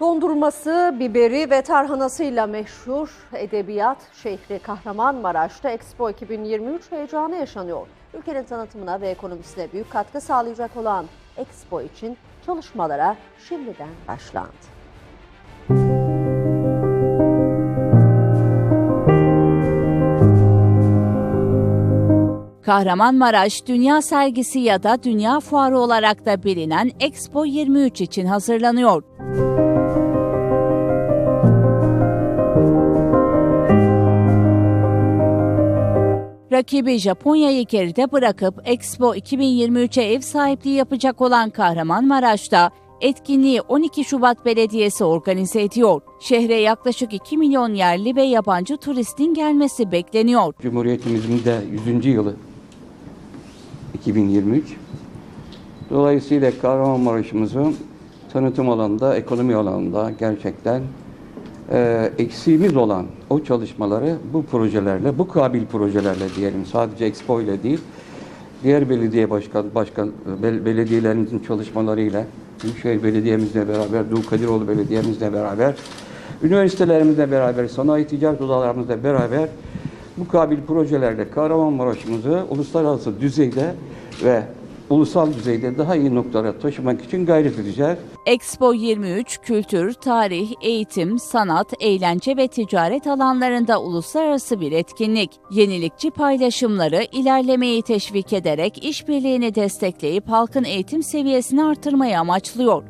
Dondurması, biberi ve tarhanasıyla meşhur edebiyat şehri Kahramanmaraş'ta Expo 2023 heyecanı yaşanıyor. Ülkenin tanıtımına ve ekonomisine büyük katkı sağlayacak olan Expo için çalışmalara şimdiden başlandı. Kahramanmaraş Dünya Sergisi ya da Dünya Fuarı olarak da bilinen Expo 23 için hazırlanıyor. Rakibi Japonya'yı geride bırakıp Expo 2023'e ev sahipliği yapacak olan Kahramanmaraş'ta etkinliği 12 Şubat Belediyesi organize ediyor. Şehre yaklaşık 2 milyon yerli ve yabancı turistin gelmesi bekleniyor. Cumhuriyetimizin de 100. yılı 2023. Dolayısıyla Kahramanmaraş'ımızın tanıtım alanında, ekonomi alanında gerçekten e, eksiğimiz olan o çalışmaları bu projelerle, bu kabil projelerle diyelim sadece Expo ile değil, diğer belediye başkan, başkan bel- belediyelerimizin çalışmalarıyla, Büyükşehir Belediye'mizle beraber, Dulkadiroğlu Belediye'mizle beraber, üniversitelerimizle beraber, sanayi ticaret odalarımızla beraber bu kabil projelerle Kahramanmaraş'ımızı uluslararası düzeyde ve ulusal düzeyde daha iyi noktalara taşımak için gayret edeceğiz. Expo 23 kültür, tarih, eğitim, sanat, eğlence ve ticaret alanlarında uluslararası bir etkinlik. Yenilikçi paylaşımları ilerlemeyi teşvik ederek işbirliğini destekleyip halkın eğitim seviyesini artırmayı amaçlıyor.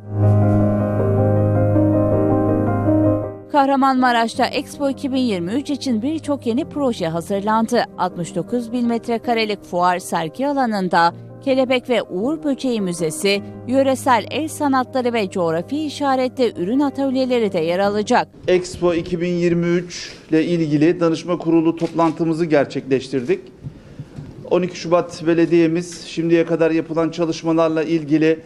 Kahramanmaraş'ta Expo 2023 için birçok yeni proje hazırlandı. 69 bin metrekarelik fuar sergi alanında Kelebek ve Uğur Böceği Müzesi, yöresel el sanatları ve coğrafi işaretli ürün atölyeleri de yer alacak. Expo 2023 ile ilgili danışma kurulu toplantımızı gerçekleştirdik. 12 Şubat Belediye'miz şimdiye kadar yapılan çalışmalarla ilgili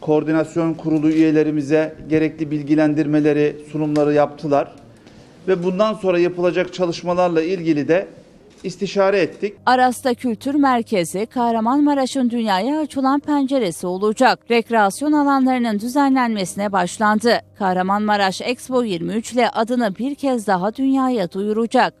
koordinasyon kurulu üyelerimize gerekli bilgilendirmeleri, sunumları yaptılar. Ve bundan sonra yapılacak çalışmalarla ilgili de istişare ettik. Aras'ta Kültür Merkezi, Kahramanmaraş'ın dünyaya açılan penceresi olacak. Rekreasyon alanlarının düzenlenmesine başlandı. Kahramanmaraş Expo 23 ile adını bir kez daha dünyaya duyuracak.